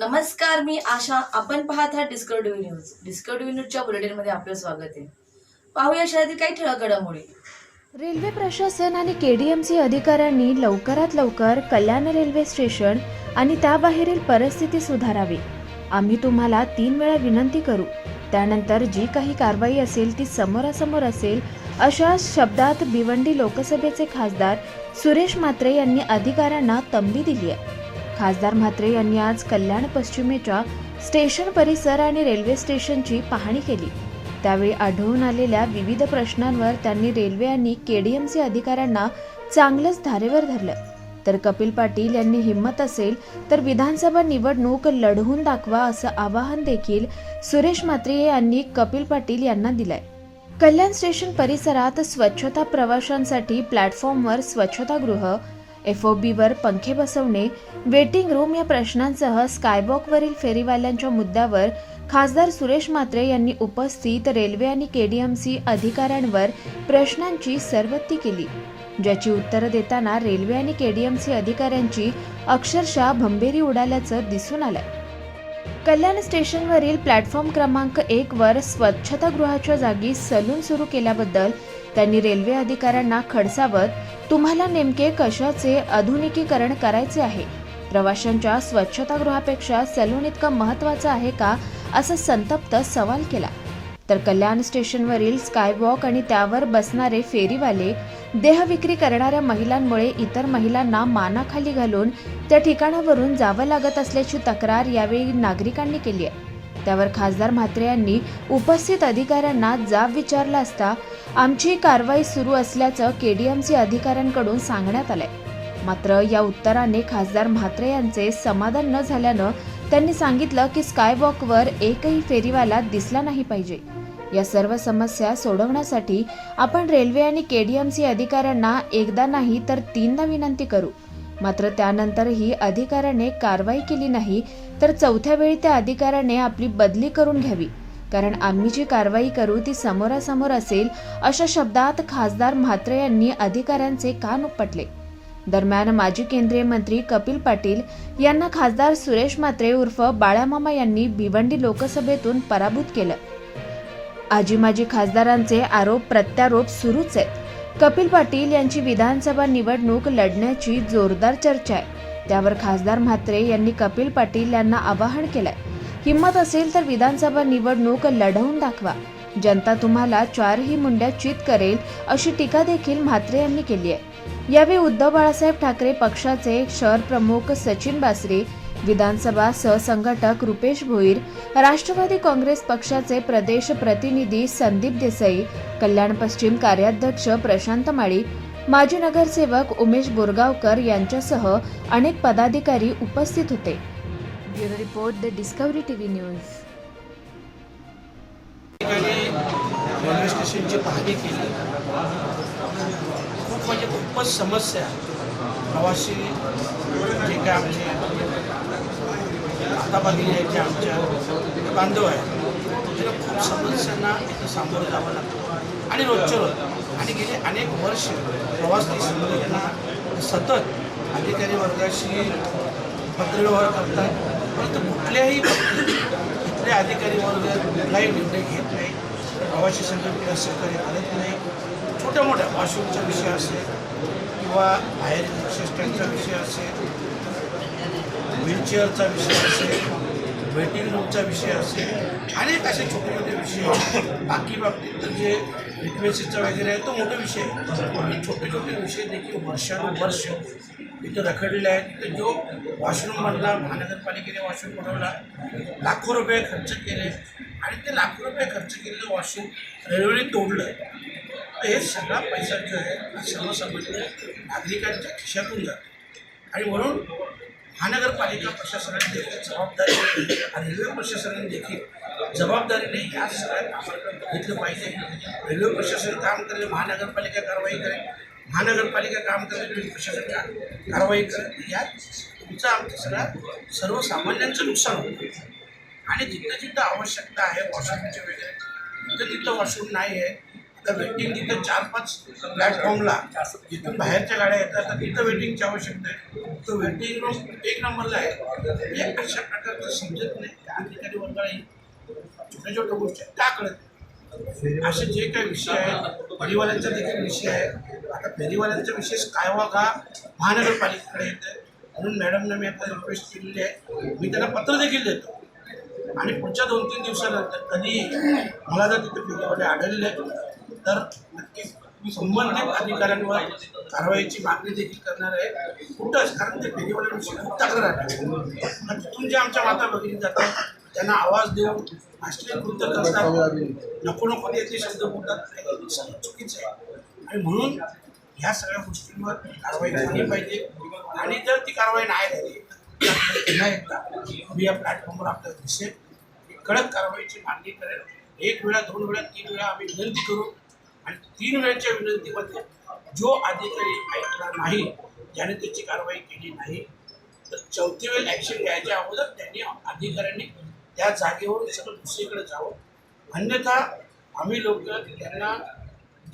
नमस्कार मी आशा. आपण पाहत आहात डिस्कवरी न्यूज डिस्कवरी न्यूजच्या बुलेटिनमध्ये आपलं स्वागत आहे. पाहूया शहरातील काही ठळक घडामोडी रेल्वे प्रशासन आणि केडीएमसी अधिकाऱ्यांनी लवकरात लवकर कल्याण रेल्वे स्टेशन आणि त्याबाहेरील परिस्थिती सुधारावी. आम्ही तुम्हाला तीन वेळा विनंती करू. त्यानंतर जी काही कारवाई असेल ती समोरासमोर असेल अशा शब्दात भिवंडी लोकसभेचे खासदार सुरेश म्हात्रे यांनी अधिकाऱ्यांना तंबी दिली आहे. खासदार म्हात्रे यांनी आज कल्याण पश्चिमेच्या स्टेशन परिसर आणि रेल्वे स्टेशनची पाहणी केली. त्यावेळी आढळून आलेल्या विविध प्रश्नांवर त्यांनी रेल्वे आणि केडीएमसी अधिकाऱ्यांना चांगलंच धारेवर धरलं. तर कपिल पाटील यांनी हिंमत असेल तर विधानसभा निवडणूक लढवून दाखवा असं आवाहन देखील सुरेश म्हात्रे यांनी कपिल पाटील यांना दिलंय. कल्याण स्टेशन परिसरात स्वच्छता प्रवाशांसाठी प्लॅटफॉर्मवर स्वच्छतागृह एफ ओ बीवर पंखे बसवणे वेटिंग रूम या प्रश्नांसह स्कायवॉकवरील फेरीवाल्यांच्या मुद्द्यावर खासदार सुरेश म्हात्रे यांनी उपस्थित रेल्वे आणि केडीएमसी अधिकाऱ्यांवर प्रश्नांची सरबत्ती केली ज्याची उत्तरं देताना रेल्वे आणि केडीएमसी अधिकाऱ्यांची अक्षरशः भंबेरी उडाल्याचं दिसून आलंय. कल्याण स्टेशनवरील प्लॅटफॉर्म क्रमांक एक वर स्वच्छतागृहाच्या जागी सलून सुरू केल्याबद्दल त्यांनी रेल्वे अधिकाऱ्यांना खडसावत तुम्हाला नेमके कशाचे आधुनिकीकरण करायचे आहे? प्रवाशांच्या स्वच्छतागृहापेक्षा सलून इतकं महत्वाचं आहे का असा संतप्त सवाल केला. तर कल्याण स्टेशनवरील स्कायवॉक आणि त्यावर बसणारे फेरीवाले देहविक्री करणाऱ्या महिलांमुळे इतर महिलांना मानाखाली घालून त्या ठिकाणावरून जावं लागत असल्याची तक्रार यावेळी नागरिकांनी केली आहे. त्यावर खासदार म्हात्रे यांनी उपस्थित अधिकाऱ्यांना जाब विचारला असता आमची कारवाई सुरू असल्याचं केडीएमसी अधिकाऱ्यांकडून सांगण्यात आलंय. मात्र या उत्तराने खासदार म्हात्रे यांचे समाधान न झाल्यानं त्यांनी सांगितलं की स्कायवॉकवर एकही फेरीवाला दिसला नाही पाहिजे. या सर्व समस्या सोडवण्यासाठी आपण रेल्वे आणि केडीएमसी अधिकाऱ्यांना एकदा नाही तर तीनदा विनंती करू. मात्र त्यानंतरही अधिकाऱ्याने कारवाई केली नाही तर चौथ्या वेळी त्या अधिकाऱ्याने आपली बदली करून घ्यावी. कारण आम्ही जी कारवाई करू ती समोरासमोर असेल अशा शब्दात खासदार म्हात्रे यांनी अधिकाऱ्यांचे कान उपटले. दरम्यान माजी केंद्रीय मंत्री कपिल पाटील यांना खासदार सुरेश म्हात्रे उर्फ बाळामामा यांनी भिवंडी लोकसभेतून पराभूत केलं. आजी माजी खासदारांचे आरोप प्रत्यारोप सुरूच आहेत. कपिल पाटील यांची विधानसभा निवडणूक लढण्याची जोरदार चर्चा आहे. त्यावर खासदार म्हात्रे यांनी कपिल पाटील यांना आवाहन केलंय. हिंमत असेल तर विधानसभा निवडणूक लढवून दाखवा. जनता तुम्हाला चारही मुंड्या चित करेल अशी टीका देखील म्हात्रे यांनी केली आहे. यावेळी उद्धव बाळासाहेब ठाकरे पक्षाचे शहर प्रमुख सचिन बासरे विधानसभा सहसंघटक रुपेश भोईर राष्ट्रवादी काँग्रेस पक्षाचे प्रदेश प्रतिनिधी संदीप देसाई कल्याण पश्चिम कार्याध्यक्ष प्रशांत माळी माजी नगरसेवक उमेश बोरगावकर यांच्यासह अनेक पदाधिकारी उपस्थित होते. Bureau report the discovery TV news. Railway स्टेशनची पाहणी केली. खूप म्हणजे खूपच समस्या प्रवासी जे काय आमचे हाताबागी आहे जे आमच्या बांधव आहेत त्याला खूप समस्यांना इथं सामोरं जावं लागतं. आणि रोजच्या रोज. आणि गेले अनेक वर्ष प्रवास देशामध्ये यांना सतत अधिकारी वर्गाशी पत्रव्यवहार करतात. परंतु कुठल्याही बाबतीत इथले अधिकारी वर्ग कुठलाही निर्णय घेत नाही. प्रवासी संघटनेला सहकार्य करत नाही. छोट्या मोठ्या वॉशरूमचा विषय असेल किंवा बाहेर बस स्टँडचा विषय असेल व्हीलचेअरचा विषय असेल वेटिंग रूमचा विषय असेल अनेक असे छोटे मोठे विषय बाकी बाबतीत तर जे फ्रिक्वेन्सीचा वगैरे आहे तो मोठा विषय आहे. छोटे छोटे विषय देखील वर्षानुवर्ष इथं रखडलेले आहेत. तर जो वॉशरूम बनला महानगरपालिकेने वॉशरूम बनवला लाखो रुपये खर्च केले आणि ते लाखो रुपये खर्च केलेलं वॉशरूम रेल्वेने तोडलं. तर हे सगळा पैसा जो आहे हा सर्वसामान्य नागरिकांच्या खिशातून जातो. आणि म्हणून महानगरपालिका प्रशासनाने देखील जबाबदारी आणि रेल्वे प्रशासनाने देखील जबाबदारीने या सगळ्या कामाकडे बघितलं पाहिजे. रेल्वे प्रशासन काम करेल महानगरपालिका कारवाई करेल. महानगरपालिका काम करेल रेल्वे प्रशासन का- कारवाई करेल. यात तुमचं आमचं सगळ्या सर्वसामान्यांचं नुकसान होतं. आणि जिथं जिथं आवश्यकता आहे वॉशरूमची वगैरे तिथं तिथं वॉशरूम नाही आहे तर वेटिंग तिथं चार पाच प्लॅटफॉर्मला जिथून बाहेरच्या गाड्या येतात तर तिथं वेटिंगची आवश्यकता आहे. तो वेटिंग रूम एक नंबरला आहे. हे अशा प्रकारचं समजत नाही. त्या अधिकारी वर्गाला छोट्या छोट्या गोष्टी आहेत, त्या कळत असे जे काही विषय आहेत फेरीवाल्यांचा देखील विषय आहे. आता फेरीवाल्यांचा विशेष कायवाग हा महानगरपालिकेकडे येते म्हणून मॅडमने मी आता रिक्वेस्ट केलेली आहे. मी त्यांना पत्र देखील देतो. आणि पुढच्या दोन तीन दिवसानंतर कधी मला जर तिथे फेरीवाले आढळले तर नक्कीच मी संबंधित अधिकाऱ्यांवर कारवाईची मागणी देखील करणार आहे. कुठंच कारण ते फेरीवाल्यांविषयी खूप तक्रार आहे आणि तिथून जे आमच्या माता भगिनी जातात त्यांना आवाज देऊन राष्ट्रीय कृत्य करतात. नको नको ते शब्द बोलतात सगळं चुकीचं आहे. आणि म्हणून ह्या सगळ्या गोष्टींवर कारवाई झाली पाहिजे. आणि जर ती कारवाई नाही झाली पुन्हा एकदा मी या प्लॅटफॉर्मवर आपल्याला दिसेल कडक कारवाईची मागणी करेल एक वेळा दोन वेळा तीन वेळा आम्ही विनंती करू आणि तीन वेळच्या विनंतीमध्ये जो अधिकारी ऐकला नाही ज्याने त्याची कारवाई केली नाही तर चौथी वेळ ॲक्शन घ्यायच्या अगोदर त्यांनी अधिकाऱ्यांनी त्या जागेवरून सगळं दुसरीकडे जावं. अन्यथा आम्ही लोक त्यांना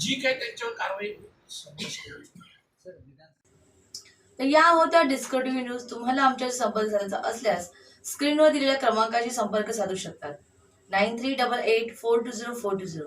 जी काही त्यांच्यावर कारवाई होईल, तर या होत्या डिस्को टीव्ही न्यूज तुम्हाला आमच्याशी संपर्क साधायचा असल्यास स्क्रीनवर दिलेल्या क्रमांकाशी संपर्क साधू शकतात. Nine three double eight four two zero four two zero.